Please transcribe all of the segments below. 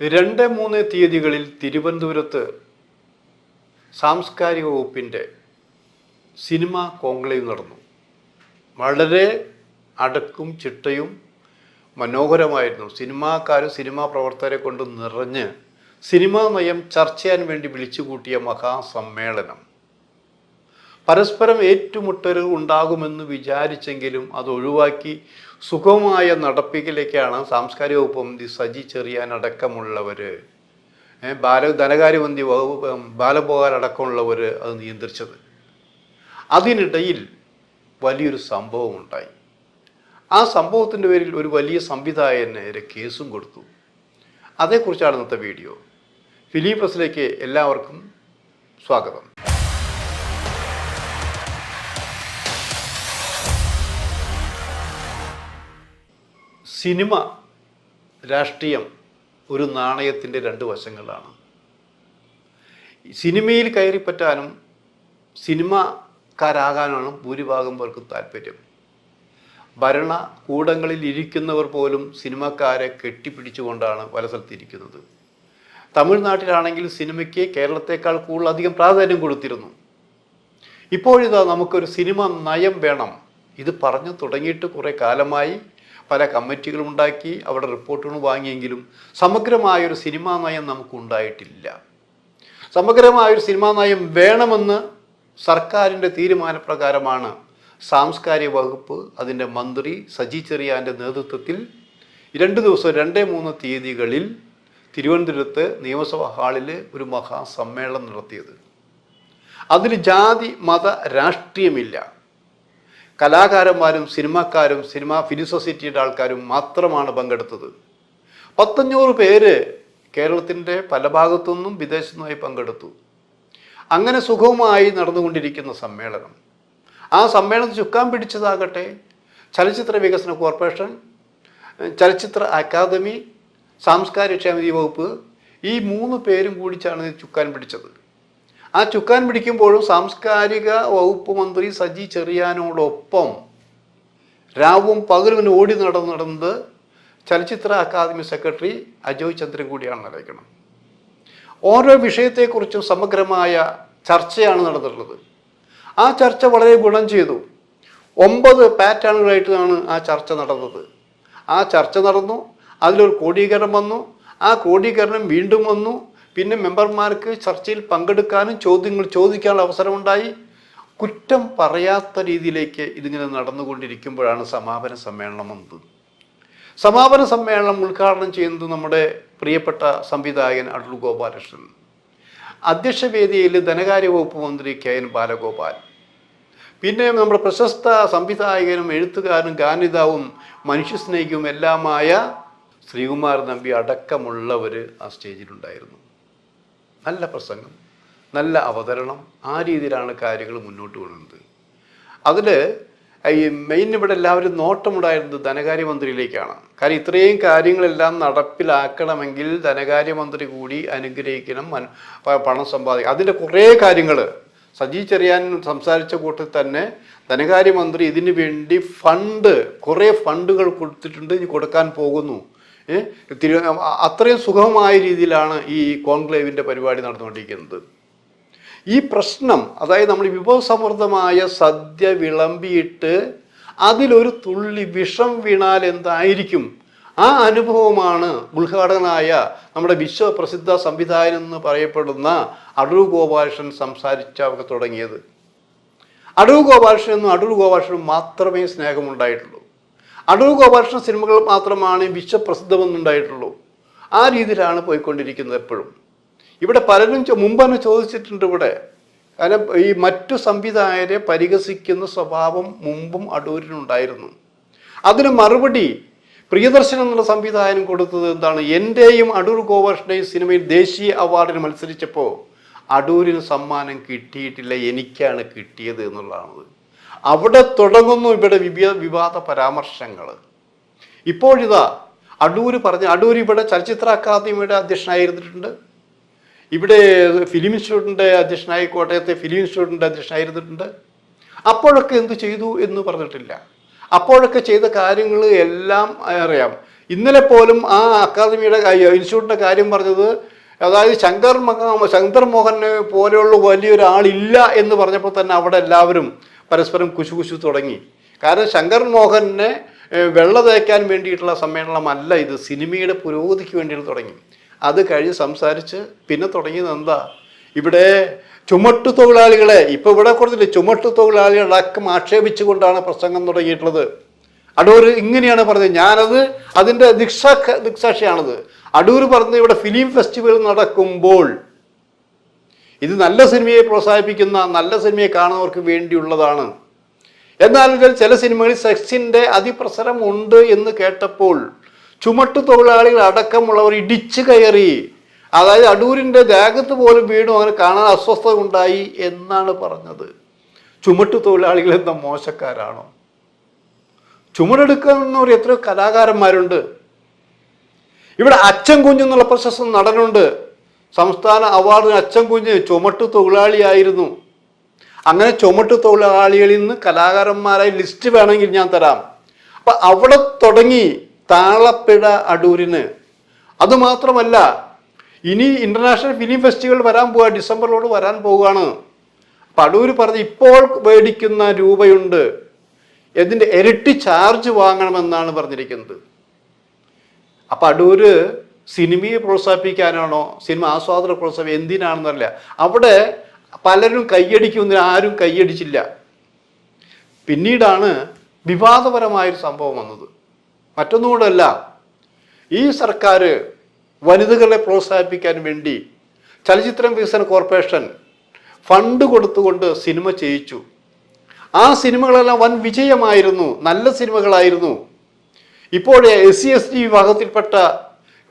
രണ്ട് മൂന്ന് തീയതികളിൽ തിരുവനന്തപുരത്ത് സാംസ്കാരിക വകുപ്പിന്റെ സിനിമ കോൺക്ലേവ് നടന്നു. വളരെ അടക്കും ചിട്ടയും മനോഹരമായിരുന്നു. സിനിമാക്കാരും സിനിമാ പ്രവർത്തകരെ കൊണ്ട് നിറഞ്ഞ് സിനിമാ നയം ചർച്ച ചെയ്യാൻ വേണ്ടി വിളിച്ചുകൂട്ടിയ മഹാസമ്മേളനം. പരസ്പരം ഏറ്റുമുട്ടലുകൾ ഉണ്ടാകുമെന്ന് വിചാരിച്ചെങ്കിലും അത് ഒഴിവാക്കി സുഖമായ നടപ്പിക്കലേക്കാണ് സാംസ്കാരിക വകുപ്പ് സജി ചെറിയാൻ അടക്കമുള്ളവർ ബാല ധനകാര്യമന്ത്രി വകുപ്പ് ബാലഭോഗാൻ അടക്കമുള്ളവർ അത് നിയന്ത്രിച്ചത്. അതിനിടയിൽ വലിയൊരു സംഭവം ഉണ്ടായി ആ സംഭവത്തിന്റെ പേരിൽ ഒരു വലിയ സംവിധായകനെതിരെ കേസും കൊടുത്തു. അതേക്കുറിച്ചാണ് ഇന്നത്തെ വീഡിയോ. ഫിലിം പ്രസിലേക്ക് എല്ലാവർക്കും സ്വാഗതം. സിനിമ രാഷ്ട്രീയം ഒരു നാണയത്തിന്റെ രണ്ട് വശങ്ങളാണ്. സിനിമയിൽ കയറിപ്പറ്റാനും സിനിമക്കാരാകാനാണ് ഭൂരിഭാഗം പേർക്കും താല്പര്യം. ഭരണ കൂടങ്ങളിൽ ഇരിക്കുന്നവർ പോലും സിനിമക്കാരെ കെട്ടിപ്പിടിച്ചുകൊണ്ടാണ് പല സ്ഥലത്തിരിക്കുന്നത് തമിഴ്നാട്ടിലാണെങ്കിൽ സിനിമയ്ക്ക് കേരളത്തെക്കാൾ കൂടുതൽ അധികം പ്രാധാന്യം കൊടുത്തിരുന്നു. ഇപ്പോഴിതാ നമുക്കൊരു സിനിമ നയം വേണം. ഇത് പറഞ്ഞു തുടങ്ങിയിട്ട് കുറേ കാലമായി പല കമ്മിറ്റികളും ഉണ്ടാക്കി അവിടെ റിപ്പോർട്ടുകൾ വാങ്ങിയെങ്കിലും സമഗ്രമായൊരു സിനിമാ നയം നമുക്കുണ്ടായിട്ടില്ല. സമഗ്രമായൊരു സിനിമാ നയം വേണമെന്ന് സർക്കാരിന്റെ തീരുമാനപ്രകാരമാണ് സാംസ്കാരിക വകുപ്പ് അതിന്റെ മന്ത്രി സജി ചെറിയാന്റെ നേതൃത്വത്തിൽ രണ്ട് ദിവസം രണ്ട് മൂന്ന് തീയതികളിൽ തിരുവനന്തപുരത്ത് നിയമസഭാ ഹാളിൽ ഒരു മഹാസമ്മേളനം നടത്തിയത്. അതിൽ ജാതി മത രാഷ്ട്രീയമില്ല. കലാകാരന്മാരും സിനിമാക്കാരും സിനിമ ഫിലിം സൊസൈറ്റിയുടെ ആൾക്കാരും മാത്രമാണ് പങ്കെടുത്തത്. പത്തഞ്ഞൂറ് പേര് കേരളത്തിന്റെ പല ഭാഗത്തു നിന്നും വിദേശത്തുനിന്നായി പങ്കെടുത്തു. അങ്ങനെ സുഖവുമായി നടന്നുകൊണ്ടിരിക്കുന്ന സമ്മേളനം. ആ സമ്മേളനം ചുക്കാൻ പിടിച്ചതാകട്ടെ. ചലച്ചിത്ര വികസന കോർപ്പറേഷൻ ചലച്ചിത്ര അക്കാദമി സാംസ്കാരിക ക്ഷേമനിധി വകുപ്പ് ഈ മൂന്ന് പേരും കൂടിച്ചാണ് ചുക്കാൻ പിടിച്ചത്. ആ ചുക്കാൻ പിടിക്കുമ്പോഴും സാംസ്കാരിക വകുപ്പ് മന്ത്രി സജി ചെറിയാനോടൊപ്പം രാവും പകലും ഓടി നടന്ന് നടന്നത് ചലച്ചിത്ര അക്കാദമി സെക്രട്ടറി അജോയ് ചന്ദ്രൻ കൂടിയാണ് അറിയിക്കണം. ഓരോ വിഷയത്തെക്കുറിച്ചും സമഗ്രമായ ചർച്ചയാണ് നടന്നിട്ടുള്ളത്. ആ ചർച്ച വളരെ ഗുണം ചെയ്തു. ഒമ്പത് പാറ്റേണുകളായിട്ടാണ് ആ ചർച്ച നടന്നത്. ആ ചർച്ച നടന്നു. അതിലൊരു കോടീകരണം വന്നു. ആ കോടീകരണം വീണ്ടും വന്നു. പിന്നെ മെമ്പർമാർക്ക് ചർച്ചയിൽ പങ്കെടുക്കാനും ചോദ്യങ്ങൾ ചോദിക്കാനുള്ള അവസരമുണ്ടായി. കുറ്റം പറയാത്ത രീതിയിലേക്ക് ഇതിങ്ങനെ നടന്നുകൊണ്ടിരിക്കുമ്പോഴാണ് സമാപന സമ്മേളനം എന്നത് സമാപന സമ്മേളനം ഉദ്ഘാടനം ചെയ്യുന്നത് നമ്മുടെ പ്രിയപ്പെട്ട സംവിധായകൻ അടൂർ ഗോപാലകൃഷ്ണൻ. അധ്യക്ഷവേദിയിൽ ധനകാര്യ വകുപ്പ് മന്ത്രി കെ എൻ ബാലഗോപാൽ. പിന്നെ നമ്മുടെ പ്രശസ്ത സംവിധായകനും എഴുത്തുകാരനും ഗാനിതാവും മനുഷ്യസ്നേഹിയും എല്ലാമായ ശ്രീകുമാർ നമ്പി അടക്കമുള്ളവർ ആ സ്റ്റേജിലുണ്ടായിരുന്നു. നല്ല പ്രസംഗം നല്ല അവതരണം ആ രീതിയിലാണ് കാര്യങ്ങൾ മുന്നോട്ട് പോകുന്നത് അതിൽ ഈ മെയിൻ ഇവിടെ എല്ലാവരും നോട്ടമുണ്ടായിരുന്നത് ധനകാര്യമന്ത്രിയിലേക്കാണ്. കാരണം ഇത്രയും കാര്യങ്ങളെല്ലാം നടപ്പിലാക്കണമെങ്കിൽ ധനകാര്യമന്ത്രി കൂടി അനുഗ്രഹിക്കണം പണം സമ്പാദിക്കണം. അതിന്റെ കുറേ കാര്യങ്ങൾ സജി ചെറിയാൻ സംസാരിച്ച കൂട്ടത്തിൽ തന്നെ ധനകാര്യമന്ത്രി ഇതിനു വേണ്ടി ഫണ്ട് കുറേ ഫണ്ടുകൾ കൊടുത്തിട്ടുണ്ട് ഇനി കൊടുക്കാൻ പോകുന്നു? തിരു അത്രയും സുഗമമായ രീതിയിലാണ് ഈ കോൺക്ലേവിന്റെ പരിപാടി നടന്നുകൊണ്ടിരിക്കുന്നത്. ഈ പ്രശ്നം അതായത് നമ്മൾ വിഭവസമൃദ്ധമായ സദ്യ വിളമ്പിയിട്ട് അതിലൊരു തുള്ളി വിഷം വീണാൽ എന്തായിരിക്കും? ആ അനുഭവമാണ് ഉദ്ഘാടകനായ നമ്മുടെ വിശ്വപ്രസിദ്ധ സംവിധായകൻ എന്ന് പറയപ്പെടുന്ന അടൂർ ഗോപാലകൃഷ്ണൻ സംസാരിച്ച തുടങ്ങിയത്. അടൂർ ഗോപാലകൃഷ്ണനും അടൂർ ഗോപാലകൃഷ്ണനും മാത്രമേ സ്നേഹമുണ്ടായിട്ടുള്ളൂ. അടൂർ ഗോപാലകൃഷ്ണൻ സിനിമകൾ മാത്രമാണ് വിശ്വപ്രസിദ്ധമെന്നുണ്ടായിട്ടുള്ളൂ. ആ രീതിയിലാണ് പോയിക്കൊണ്ടിരിക്കുന്നത് എപ്പോഴും. ഇവിടെ പലരും മുമ്പ് തന്നെ ചോദിച്ചിട്ടുണ്ട് ഇവിടെ. കാരണം ഈ മറ്റു സംവിധായകരെ പരിഹസിക്കുന്ന സ്വഭാവം മുമ്പും അടൂരിനുണ്ടായിരുന്നു അതിന് മറുപടി പ്രിയദർശൻ എന്നുള്ള സംവിധായകൻ കൊടുത്തത് എന്താണ്? എന്റെയും അടൂർ ഗോപാലകൃഷ്ണയും സിനിമയിൽ ദേശീയ അവാർഡിന് മത്സരിച്ചപ്പോൾ അടൂരിന് സമ്മാനം കിട്ടിയിട്ടില്ല എനിക്കാണ് കിട്ടിയത് എന്നുള്ളതാണ് അവിടെ തുടങ്ങുന്നു ഇവിടെ വിവിധ വിവാദ പരാമർശങ്ങൾ. ഇപ്പോഴിതാ അടൂർ പറഞ്ഞ അടൂർ ഇവിടെ ചലച്ചിത്ര അക്കാദമിയുടെ അധ്യക്ഷനായിരുന്നിട്ടുണ്ട്. ഇവിടെ ഫിലിം ഇൻസ്റ്റിറ്റ്യൂട്ടിന്റെ അധ്യക്ഷനായി കോട്ടയത്തെ ഫിലിം ഇൻസ്റ്റിറ്റ്യൂട്ടിന്റെ അധ്യക്ഷനായിരുന്നിട്ടുണ്ട്. അപ്പോഴൊക്കെ എന്ത് ചെയ്തു എന്ന് പറഞ്ഞിട്ടില്ല. അപ്പോഴൊക്കെ ചെയ്ത കാര്യങ്ങൾ എല്ലാം അറിയാം. ഇന്നലെ പോലും ആ അക്കാദമിയുടെ ഇൻസ്റ്റിറ്റ്യൂട്ടിന്റെ കാര്യം പറഞ്ഞത് അതായത് ശങ്കർ മഹ- ശങ്കർ മോഹനെ പോലെയുള്ള വലിയൊരാളില്ല എന്ന് പറഞ്ഞപ്പോൾ തന്നെ അവിടെ എല്ലാവരും പരസ്പരം കുശു കുശു തുടങ്ങി. കാരണം ശങ്കർ മോഹനെ വെള്ള തേക്കാൻ വേണ്ടിയിട്ടുള്ള സമ്മേളനമല്ല ഇത്. സിനിമയുടെ പുരോഗതിക്ക് വേണ്ടിയിട്ട് തുടങ്ങി. അത് കഴിഞ്ഞ് സംസാരിച്ച് പിന്നെ തുടങ്ങിയത് എന്താ? ഇവിടെ ചുമട്ടു തൊഴിലാളികളെ ഇപ്പം ഇവിടെ കൊടുത്തില്ലേ ചുമട്ടു തൊഴിലാളികളടക്കം ആക്ഷേപിച്ചുകൊണ്ടാണ് പ്രസംഗം തുടങ്ങിയിട്ടുള്ളത്. അടൂർ ഇങ്ങനെയാണ് പറഞ്ഞത്. ഞാനത് അതിന്റെ ദിക്ഷ ദിക്സാക്ഷിയാണത് അടൂർ പറഞ്ഞത് ഇവിടെ ഫിലിം ഫെസ്റ്റിവൽ നടക്കുമ്പോൾ ഇത് നല്ല സിനിമയെ പ്രോത്സാഹിപ്പിക്കുന്ന നല്ല സിനിമയെ കാണുന്നവർക്ക് വേണ്ടിയുള്ളതാണ്. എന്നാൽ ഇതിൽ ചില സിനിമകളിൽ സെക്സിന്റെ അതിപ്രസരം ഉണ്ട് എന്ന് കേട്ടപ്പോൾ ചുമട്ടു തൊഴിലാളികൾ അടക്കമുള്ളവർ ഇടിച്ചു കയറി അതായത് അടൂരിന്റെ ദേഹത്ത് പോലും വീണു അങ്ങനെ കാണാൻ അസ്വസ്ഥത ഉണ്ടായി എന്നാണ് പറഞ്ഞത്. ചുമട്ടു തൊഴിലാളികൾ എന്ന മോശക്കാരാണോ? ചുമടെടുക്കുന്നവർ എത്രയോ കലാകാരന്മാരുണ്ട്. ഇവിടെ അച്ഛൻ കുഞ്ഞെന്നുള്ള പ്രശസ്ത നടനുണ്ട്. സംസ്ഥാന അവാർഡിന് അച്ഛൻ കുഞ്ഞ് ചുമട്ടു തൊഴിലാളിയായിരുന്നു. അങ്ങനെ ചുമട്ടു തൊഴിലാളികളിൽ നിന്ന് കലാകാരന്മാരായി ലിസ്റ്റ് വേണമെങ്കിൽ ഞാൻ തരാം. അപ്പൊ അവിടെ തുടങ്ങി താളപ്പിഴ അടൂരിന്. അതുമാത്രമല്ല ഇനി ഇന്റർനാഷണൽ ഫിലിം ഫെസ്റ്റിവൽ വരാൻ പോവുക ഡിസംബറിലോട് വരാൻ പോവുകയാണ്. അപ്പൊ അടൂര് പറഞ്ഞ് ഇപ്പോൾ മേടിക്കുന്ന രൂപയുണ്ട്. ഇതിന്റെ ഇരട്ടി ചാർജ് വാങ്ങണമെന്നാണ് പറഞ്ഞിരിക്കുന്നത്. അപ്പൊ അടൂര് സിനിമയെ പ്രോത്സാഹിപ്പിക്കാനാണോ സിനിമ ആസ്വാദന പ്രോത്സാഹിപ്പിക്കാൻ എന്തിനാണെന്നറിയില്ല അവിടെ പലരും കൈയടിക്കുന്ന ആരും കൈയടിച്ചില്ല. പിന്നീടാണ് വിവാദപരമായൊരു സംഭവം വന്നത്. മറ്റൊന്നുകൂടല്ല ഈ സർക്കാർ വനിതകളെ പ്രോത്സാഹിപ്പിക്കാൻ വേണ്ടി ചലച്ചിത്രം വികസന കോർപ്പറേഷൻ ഫണ്ട് കൊടുത്തുകൊണ്ട് സിനിമ ചെയ്യിച്ചു. ആ സിനിമകളെല്ലാം വൻ വിജയമായിരുന്നു നല്ല സിനിമകളായിരുന്നു. ഇപ്പോൾ എസ് സി എസ് ടി വിഭാഗത്തിൽപ്പെട്ട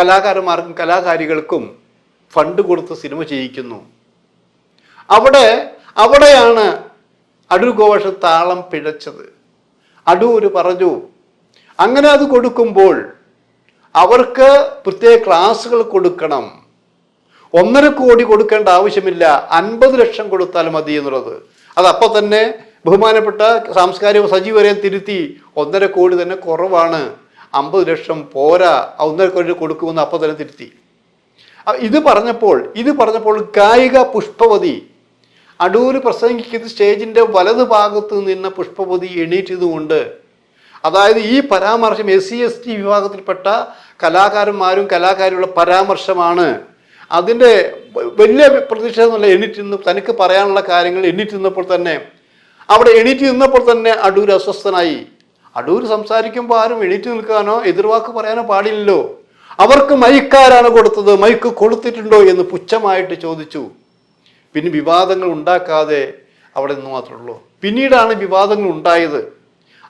കലാകാരന്മാർക്കും കലാകാരികൾക്കും ഫണ്ട് കൊടുത്ത് സിനിമ ചെയ്യിക്കുന്നു. അവിടെ അവിടെയാണ് അടൂർ ഘോഷ താളം പിഴച്ചത്. അടൂർ പറഞ്ഞു അങ്ങനെ അത് കൊടുക്കുമ്പോൾ അവർക്ക് പ്രത്യേക ക്ലാസ്സുകൾ കൊടുക്കണം. ഒന്നര കോടി കൊടുക്കേണ്ട ആവശ്യമില്ല. അൻപത് ലക്ഷം കൊടുത്താൽ മതി എന്നുള്ളത്. അത് തന്നെ ബഹുമാനപ്പെട്ട സാംസ്കാരിക സജീവരെയും തിരുത്തി ഒന്നര കോടി തന്നെ കുറവാണ്. അമ്പത് ലക്ഷം പോരാ ഒന്നര കോടി കൊടുക്കുമെന്ന് അപ്പോൾ തന്നെ തിരുത്തി. ഇത് പറഞ്ഞപ്പോൾ ഇത് പറഞ്ഞപ്പോൾ ഗായിക പുഷ്പവതി അടൂര് പ്രസംഗിക്കുന്ന സ്റ്റേജിന്റെ വലത് ഭാഗത്ത് നിന്ന പുഷ്പവതി എണീറ്റതുകൊണ്ട് അതായത് ഈ പരാമർശം എസ് സി എസ് ടി വിഭാഗത്തിൽപ്പെട്ട കലാകാരന്മാരും കലാകാരിയുള്ള പരാമർശമാണ്. അതിന്റെ വലിയ പ്രതിഷേധമല്ല എണീറ്റ് നിന്ന് തനിക്ക് പറയാനുള്ള കാര്യങ്ങൾ എണീറ്റ് നിന്നപ്പോൾ തന്നെ അവിടെ എണീറ്റ് നിന്നപ്പോൾ തന്നെ അടൂർ അസ്വസ്ഥനായി. അടൂർ സംസാരിക്കുമ്പോൾ ആരും എണീറ്റ് നിൽക്കാനോ എതിർവാക്ക് പറയാനോ പാടില്ലല്ലോ. അവർക്ക് മൈക്കാരാണ് കൊടുത്തത് മൈക്ക് കൊടുത്തിട്ടുണ്ടോ എന്ന് പുച്ഛമായിട്ട് ചോദിച്ചു. പിന്നെ വിവാദങ്ങൾ ഉണ്ടാക്കാതെ അവിടെ നിന്ന് മാത്രമേ ഉള്ളൂ. പിന്നീടാണ് വിവാദങ്ങൾ ഉണ്ടായത്.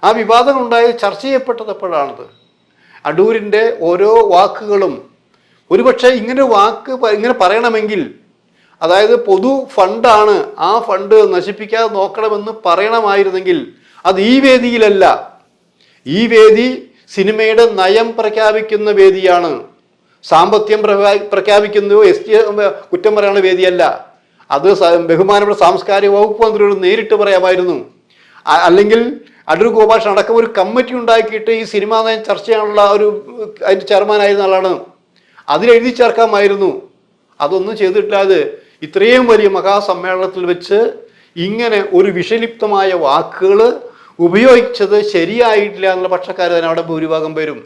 ആ വിവാദങ്ങൾ ഉണ്ടായത് ചർച്ച ചെയ്യപ്പെട്ടത് എപ്പോഴാണത് അടൂരിന്റെ ഓരോ വാക്കുകളും ഒരുപക്ഷെ ഇങ്ങനെ വാക്ക് ഇങ്ങനെ പറയണമെങ്കിൽ അതായത് പൊതു ഫണ്ടാണ് ആ ഫണ്ട് നശിപ്പിക്കാതെ നോക്കണമെന്ന് പറയണമായിരുന്നെങ്കിൽ അത് ഈ വേദിയിലല്ല ഈ വേദി സിനിമയുടെ നയം പ്രഖ്യാപിക്കുന്ന വേദിയാണ്. സാമ്പത്തികം പ്രഖ്യാപിക്കുന്നു എസ് ടി കുറ്റം പറയാനുള്ള വേദിയല്ല. അത് ബഹുമാനപ്പെട്ട സാംസ്കാരിക വകുപ്പ് മന്ത്രിയോട് നേരിട്ട് പറയാമായിരുന്നു. അല്ലെങ്കിൽ അടൂർ ഗോപാലൻ അടക്കം ഒരു കമ്മിറ്റി ഉണ്ടാക്കിയിട്ട് ഈ സിനിമാ നയം ചർച്ച ചെയ്യാനുള്ള ഒരു അതിന്റെ ചെയർമാനായിരുന്ന ആളാണ്. അതിലെഴുതി ചേർക്കാമായിരുന്നു. അതൊന്നും ചെയ്തിട്ടില്ലാതെ ഇത്രയും വലിയ മഹാസമ്മേളനത്തിൽ വെച്ച് ഇങ്ങനെ ഒരു വിഷലിപ്തമായ വാക്കുകൾ ഉപയോഗിച്ചത് ശരിയായിട്ടില്ല എന്നുള്ള പക്ഷക്കാർ തന്നെ അവിടെ ഭൂരിഭാഗം വരും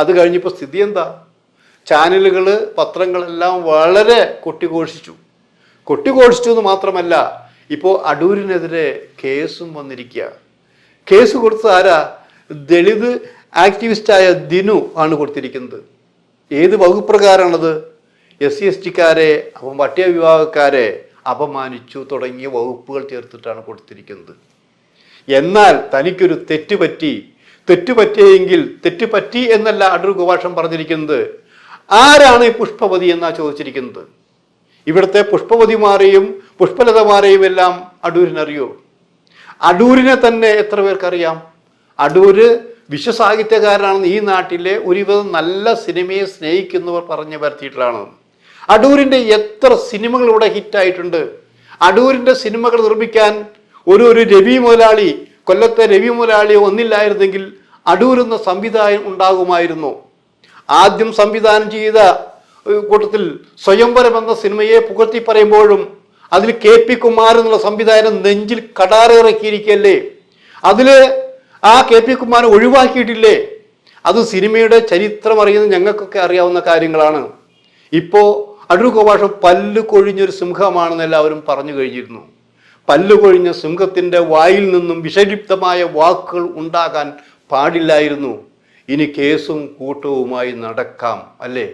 അത് കഴിഞ്ഞപ്പോൾ സ്ഥിതി എന്താ? ചാനലുകൾ പത്രങ്ങളെല്ലാം വളരെ കൊട്ടിഘോഷിച്ചു. കൊട്ടിഘോഷിച്ചു എന്ന് മാത്രമല്ല ഇപ്പോൾ അടൂരിനെതിരെ കേസും വന്നിരിക്കുക കേസ് കൊടുത്തത് ആരാ? ദളിത് ആക്ടിവിസ്റ്റായ ദിനു ആണ് കൊടുത്തിരിക്കുന്നത്. ഏത് വകുപ്പ്രകാരമാണത് എസ് സി എസ് ടിക്കാരെ അപ്പം പട്ടിക വിഭാഗക്കാരെ അപമാനിച്ചു തുടങ്ങിയ വകുപ്പുകൾ ചേർത്തിട്ടാണ് കൊടുത്തിരിക്കുന്നത്. എന്നാൽ തനിക്കൊരു തെറ്റ് പറ്റി തെറ്റ് പറ്റിയെങ്കിൽ തെറ്റ് പറ്റി എന്നല്ല അടൂർ ഗോപാഷം പറഞ്ഞിരിക്കുന്നത്. ആരാണ് ഈ പുഷ്പവതി എന്നാ ചോദിച്ചിരിക്കുന്നത്? ഇവിടുത്തെ പുഷ്പവതിമാരെയും പുഷ്പലതമാരെയും എല്ലാം അടൂരിനറിയോ? അടൂരിനെ തന്നെ എത്ര പേർക്കറിയാം? അടൂര് വിശ്വസാഹിത്യകാരനാണെന്ന് ഈ നാട്ടിലെ ഒരുവിധം നല്ല സിനിമയെ സ്നേഹിക്കുന്നവർ പറഞ്ഞു വരുത്തിയിട്ടുള്ളതാണ് അടൂരിന്റെ എത്ര സിനിമകൾ ഇവിടെ ഹിറ്റായിട്ടുണ്ട്. അടൂരിന്റെ സിനിമകൾ നിർമ്മിക്കാൻ ഒരു ഒരു രവി മുതലാളി കൊല്ലത്തെ രവി മുതലാളി ഒന്നില്ലായിരുന്നെങ്കിൽ അടൂരുന്ന സംവിധാനം ഉണ്ടാകുമായിരുന്നു. ആദ്യം സംവിധാനം ചെയ്ത കൂട്ടത്തിൽ സ്വയംവരം എന്ന സിനിമയെ പുകഴ്ത്തി പറയുമ്പോഴും അതിൽ കെ പി കുമാർ എന്നുള്ള സംവിധാനം നെഞ്ചിൽ കടാറിറക്കിയിരിക്കല്ലേ അതിൽ ആ കെ പി കുമാർ ഒഴിവാക്കിയിട്ടില്ലേ? അത് സിനിമയുടെ ചരിത്രം അറിയുന്ന ഞങ്ങൾക്കൊക്കെ അറിയാവുന്ന കാര്യങ്ങളാണ്. ഇപ്പോൾ അടൂർ ഗോപാഷം പല്ല് കൊഴിഞ്ഞൊരു സിംഹമാണെന്ന് എല്ലാവരും പറഞ്ഞു കഴിഞ്ഞിരുന്നു. പല്ല് സിംഹത്തിന്റെ വായിൽ നിന്നും വിഷലിപ്തമായ വാക്കുകൾ ഉണ്ടാകാൻ പാടില്ലായിരുന്നു. ഇനി കേസും കൂട്ടവുമായി നടക്കാം അല്ലേ?